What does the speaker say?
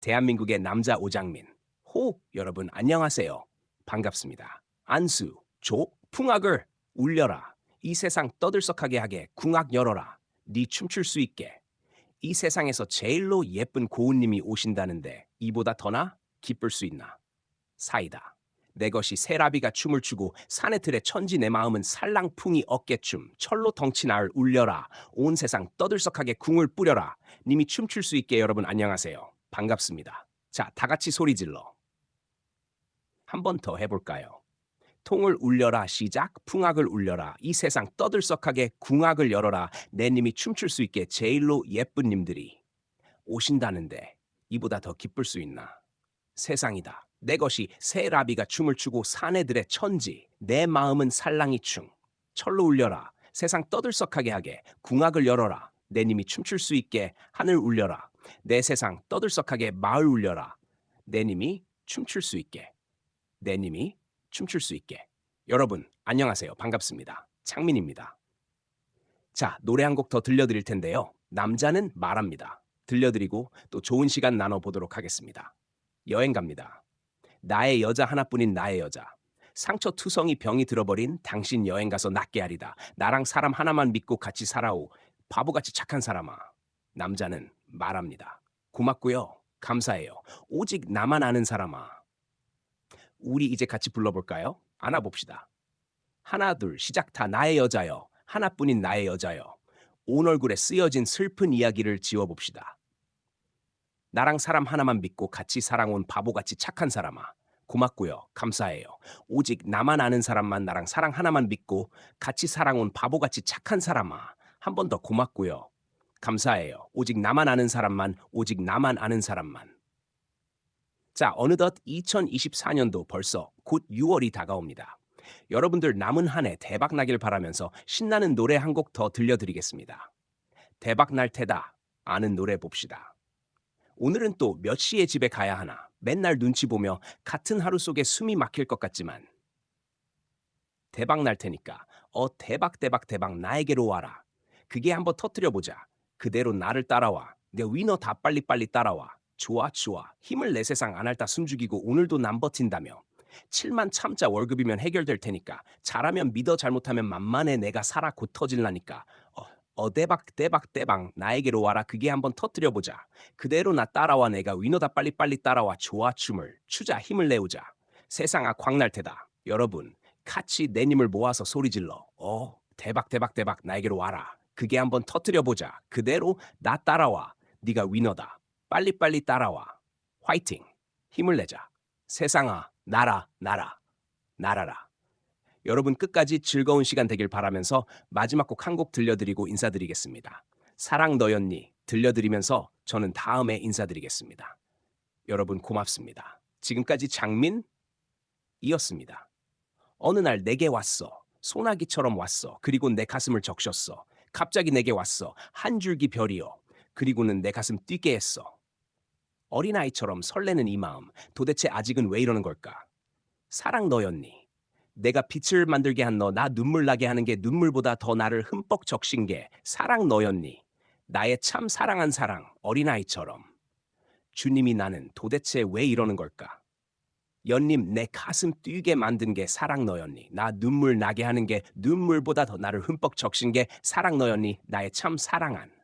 대한민국의 남자 오장민. 호, 여러분 안녕하세요. 반갑습니다. 안수, 조, 풍악을 울려라. 이 세상 떠들썩하게 하게 궁악 열어라. 네 춤출 수 있게. 이 세상에서 제일로 예쁜 고운님이 오신다는데 이보다 더나 기쁠 수 있나? 사이다. 내 것이 세라비가 춤을 추고 산의 틀에 천지 내 마음은 살랑풍이 어깨춤 철로 덩치 나을 울려라 온 세상 떠들썩하게 궁을 뿌려라 님이 춤출 수 있게 여러분 안녕하세요 반갑습니다 자 다 같이 소리 질러 한 번 더 해볼까요 통을 울려라 시작 풍악을 울려라 이 세상 떠들썩하게 궁악을 열어라 내 님이 춤출 수 있게 제일로 예쁜 님들이 오신다는데 이보다 더 기쁠 수 있나 세상이다. 내 것이 새 라비가 춤을 추고 사내들의 천지. 내 마음은 살랑이 충. 철로 울려라. 세상 떠들썩하게 하게. 궁악을 열어라. 내 님이 춤출 수 있게 하늘 울려라. 내 세상 떠들썩하게 마을 울려라. 내 님이 춤출 수 있게. 내 님이 춤출 수 있게. 여러분, 안녕하세요. 반갑습니다. 창민입니다. 자, 노래 한 곡 더 들려드릴 텐데요. 남자는 말합니다. 들려드리고 또 좋은 시간 나눠보도록 하겠습니다. 여행 갑니다. 나의 여자 하나뿐인 나의 여자. 상처 투성이 병이 들어버린 당신 여행 가서 낫게 하리다. 나랑 사람 하나만 믿고 같이 살아오. 바보같이 착한 사람아. 남자는 말합니다. 고맙고요. 감사해요. 오직 나만 아는 사람아. 우리 이제 같이 불러볼까요? 안아봅시다. 하나 둘 시작 다 나의 여자여. 하나뿐인 나의 여자여. 온 얼굴에 쓰여진 슬픈 이야기를 지워봅시다. 나랑 사람 하나만 믿고 같이 살아온 바보같이 착한 사람아. 고맙고요. 감사해요. 오직 나만 아는 사람만 나랑 사랑 하나만 믿고 같이 살아온 바보같이 착한 사람아. 한 번 더 고맙고요. 감사해요. 오직 나만 아는 사람만, 오직 나만 아는 사람만. 자, 어느덧 2024년도 벌써 곧 6월이 다가옵니다. 여러분들 남은 한 해 대박 나길 바라면서 신나는 노래 한 곡 더 들려드리겠습니다. 대박 날 테다. 아는 노래 봅시다. 오늘은 또 몇 시에 집에 가야 하나 맨날 눈치 보며 같은 하루 속에 숨이 막힐 것 같지만 대박 날 테니까 어 대박 대박 대박 나에게로 와라. 그게 한번 터뜨려 보자. 그대로 나를 따라와. 내 위너 다 빨리빨리 따라와. 좋아 좋아. 힘을 내 세상 안 핥다 숨죽이고 오늘도 남 버틴다며. 7만 참자 월급이면 해결될 테니까. 잘하면 믿어 잘못하면 만만해. 내가 살아 곧 터질라니까. 어, 어 대박 대박 대박. 나에게로 와라. 그게 한번 터뜨려 보자. 그대로 나 따라와. 내가 위너 다 빨리빨리 따라와. 좋아 춤을. 추자. 힘을 내오자. 세상 아 광날 테다. 여러분 같이 내 님을 모아서 소리 질러. 어 대박 대박 대박. 나에게로 와라 그게 한번 터뜨려 보자 그대로 나 따라와 네가 위너다 빨리빨리 따라와 화이팅 힘을 내자 세상아 나라 나라 나라라 여러분 끝까지 즐거운 시간 되길 바라면서 마지막 곡 한 곡 들려드리고 인사드리겠습니다. 사랑 너였니 들려드리면서 저는 다음에 인사드리겠습니다. 여러분 고맙습니다. 지금까지 장민이었습니다. 어느 날 내게 왔어. 소나기처럼 왔어. 그리고 내 가슴을 적셨어. 갑자기 내게 왔어. 한 줄기 별이여. 그리고는 내 가슴 뛰게 했어. 어린아이처럼 설레는 이 마음. 도대체 아직은 왜 이러는 걸까? 사랑 너였니? 내가 빛을 만들게 한 너, 나 눈물 나게 하는 게 눈물보다 더 나를 흠뻑 적신 게 사랑 너였니? 나의 참 사랑한 사랑, 어린아이처럼. 주님이 나는 도대체 왜 이러는 걸까? 연님, 내 가슴 뛰게 만든 게 사랑 너였니? 나 눈물 나게 하는 게 눈물보다 더 나를 흠뻑 적신 게 사랑 너였니? 나의 참 사랑한.